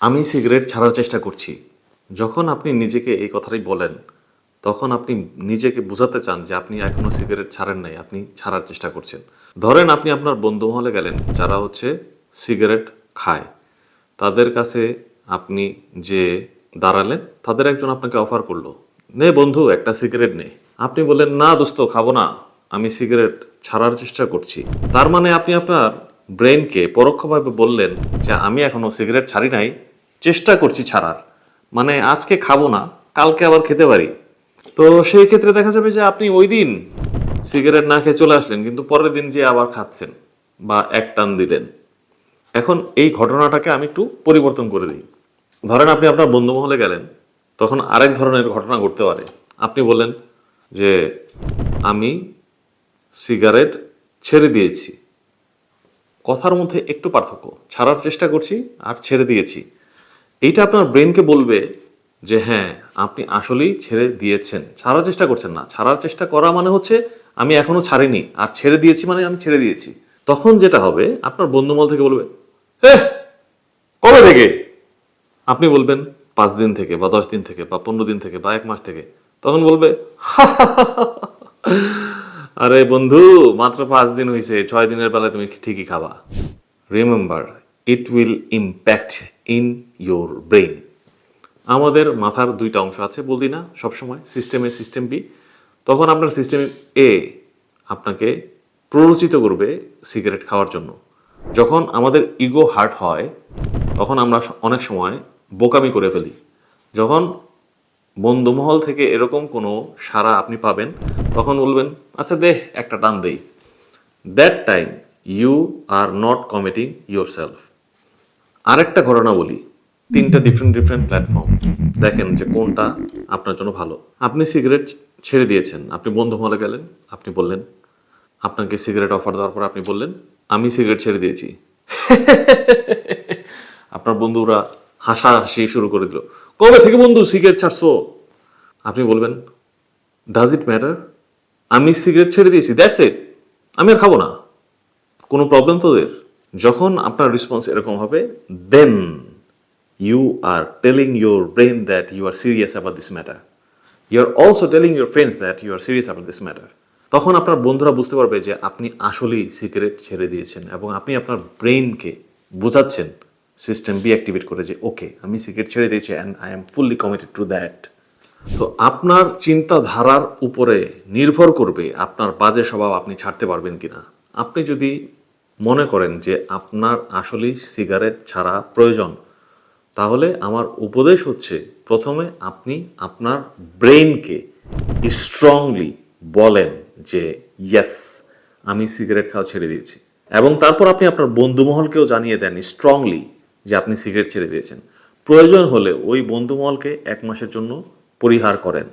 আমি সিগারেট ছাড়ার চেষ্টা করছি। যখন আপনি নিজেকে এই কথাটাই বলেন, তখন আপনি নিজেকে বোঝাতে চান যে আপনি এখনও সিগারেট ছাড়েন নাই, আপনি ছাড়ার চেষ্টা করছেন। ধরেন আপনি আপনার বন্ধু মহলে গেলেন, যারা হচ্ছে সিগারেট খায়। তাদের কাছে আপনি যে দাঁড়ালেন, তাদের একজন আপনাকে অফার করল, নে বন্ধু, একটা সিগারেট নে। আপনি বললেন, না দোস্ত, খাব না, আমি সিগারেট ছাড়ার চেষ্টা করছি। তার মানে আপনি আপনার ব্রেনকে পরোক্ষভাবে বললেন যে আমি এখনও সিগারেট ছাড়ি নাই চেষ্টা করছি ছাড়ার। মানে আজকে খাব না, কালকে আবার খেতে পারি। তো সেই ক্ষেত্রে দেখা যাবে যে আপনি ওই দিন সিগারেট না খেয়ে চলে আসলেন, কিন্তু পরের দিন যে আবার খাচ্ছেন বা এক টান দিলেন। এখন এই ঘটনাটাকে আমি একটু পরিবর্তন করে দিই। ধরেন আপনি আপনার বন্ধু মহলে গেলেন, তখন আরেক ধরনের ঘটনা ঘটতে পারে। আপনি বললেন যে, আমি সিগারেট ছেড়ে দিয়েছি। কথার মধ্যে একটু পার্থক্য। ছাড়ার চেষ্টা করছি আর ছেড়ে দিয়েছি। এইটা আপনার ব্রেনকে বলবে যে হ্যাঁ আপনি আসলেই ছেড়ে দিয়েছেন। ছাড়ার চেষ্টা করছেন না। ছাড়ার চেষ্টা করা মানে হচ্ছে, আমি এখনও ছাড়িনি। আর ছেড়ে দিয়েছি মানে আমি ছেড়ে দিয়েছি। তখন যেটা হবে, আপনার বন্ধুমল থেকে বলবে এ কবে থেকে? আপনি বলবেন, পাঁচ দিন থেকে বা দশ দিন থেকে বা পনেরো দিন থেকে বা এক মাস থেকে। তখন বলবে আরে বন্ধু, মাত্র পাঁচ দিন হয়েছে ছয় দিনের বেলায় তুমি ঠিকই খাবা। Remember it will impact in your brain আমাদের মাথার দুইটা অংশ আছে, বলদি না? সবসময় সিস্টেমে সিস্টেম বি তখন আপনার সিস্টেম এ আপনাকে প্ররোচিত করবে সিগারেট খাওয়ার জন্য। যখন আমাদের ইগো হার্ট হয়, তখন আমরা অনেক সময় বোকামি করে ফেলি। যখন বন্ধুমহল থেকে এরকম কোনো সারা আপনি পাবেন, তখন বলবেন আচ্ছা দে, একটা টান দেই। That time you are not committing yourself আরেকটা ঘটনা বলি। তিনটা ডিফারেন্ট ডিফারেন্ট প্ল্যাটফর্ম দেখেন যে কোনটা আপনার জন্য ভালো। আপনি সিগারেট ছেড়ে দিয়েছেন। আপনি বন্ধু মহলে গেলেন আপনি বললেন আপনাকে সিগারেট অফার দেওয়ার পর আপনি বললেন আমি সিগারেট ছেড়ে দিয়েছি। আপনার বন্ধুরা হাসাহাসি শুরু করে দিল কবে থেকে বন্ধু সিগারেট ছাড়ছো? আপনি বলবেন ডাজ ইট ম্যাটার আমি সিগারেট ছেড়ে দিয়েছি দ্যাটস ইট আমি আর খাব না। কোনো প্রবলেম তোদের? যখন আপনার রেসপন্স এরকম হবে then you are telling your brain that you are serious about this matter you are also telling your friends that you are serious about this matter তখন আপনার বন্ধুরা বুঝতে পারবে যে আপনি আসলেই সিগারেট ছেড়ে দিয়েছেন এবং আপনি আপনার ব্রেনকে বোঝাচ্ছেন সিস্টেম বি অ্যাক্টিভেট করে যে ওকে আমি সিগারেট ছেড়ে দিয়েছি and I am fully committed to that তো আপনার চিন্তাধারার উপরে নির্ভর করবে আপনার বাজে স্বভাব আপনি ছাড়তে পারবেন কিনা। আপনি যদি মনে করেন যে আপনার আসলেই সিগারেট ছাড়া প্রয়োজন। তাহলে আমার উপদেশ হচ্ছে, প্রথমে আপনি আপনার ব্রেনকে স্ট্রংলি বলেন যে ইয়েস আমি সিগারেট খাওয়া ছেড়ে দিয়েছি। এবং তারপর আপনি আপনার বন্ধুমহলকেও জানিয়ে দেন স্ট্রংলি যে আপনি সিগারেট ছেড়ে দিয়েছেন। প্রয়োজন হলে ওই বন্ধুমহলকে এক মাসের জন্য পরিহার করেন।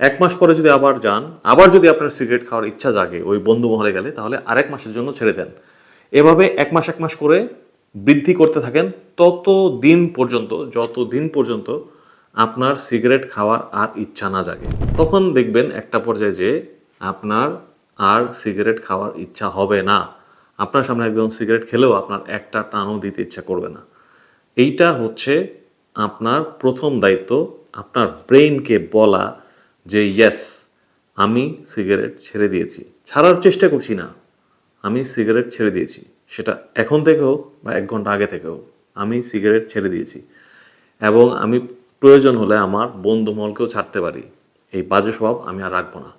এক মাস পরে যদি আবার যান, আবার যদি আপনার সিগারেট খাওয়ার ইচ্ছা জাগে ওই বন্ধু মহলে গেলে, তাহলে আরেক মাসের জন্য ছেড়ে দেন। এভাবে এক মাস এক মাস করে বৃদ্ধি করতে থাকেন তত দিন পর্যন্ত যত দিন পর্যন্ত আপনার সিগারেট খাওয়ার আর ইচ্ছা না জাগে। তখন দেখবেন একটা পর্যায়ে যে আপনার আর সিগারেট খাওয়ার ইচ্ছা হবে না। আপনার সামনে একদম সিগারেট খেলেও আপনার একটা টানও দিতে ইচ্ছা করবে না। এইটা হচ্ছে আপনার প্রথম দায়িত্ব, আপনার ব্রেইনকে বলা যে, ইয়েস, আমি সিগারেট ছেড়ে দিয়েছি। ছাড়ার চেষ্টা করছি না। আমি সিগারেট ছেড়ে দিয়েছি। সেটা এখন থেকেও বা এক ঘণ্টা আগে থেকেও আমি সিগারেট ছেড়ে দিয়েছি। এবং আমি প্রয়োজন হলে আমার বন্ধুমহলকেও ছাড়তে পারি। এই বাজে স্বভাব আমি আর রাখব না।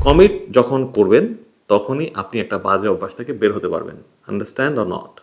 কমিট যখন করবেন, তখনই আপনি একটা বাজে অভ্যাস থেকে বের হতে পারবেন। Understand or not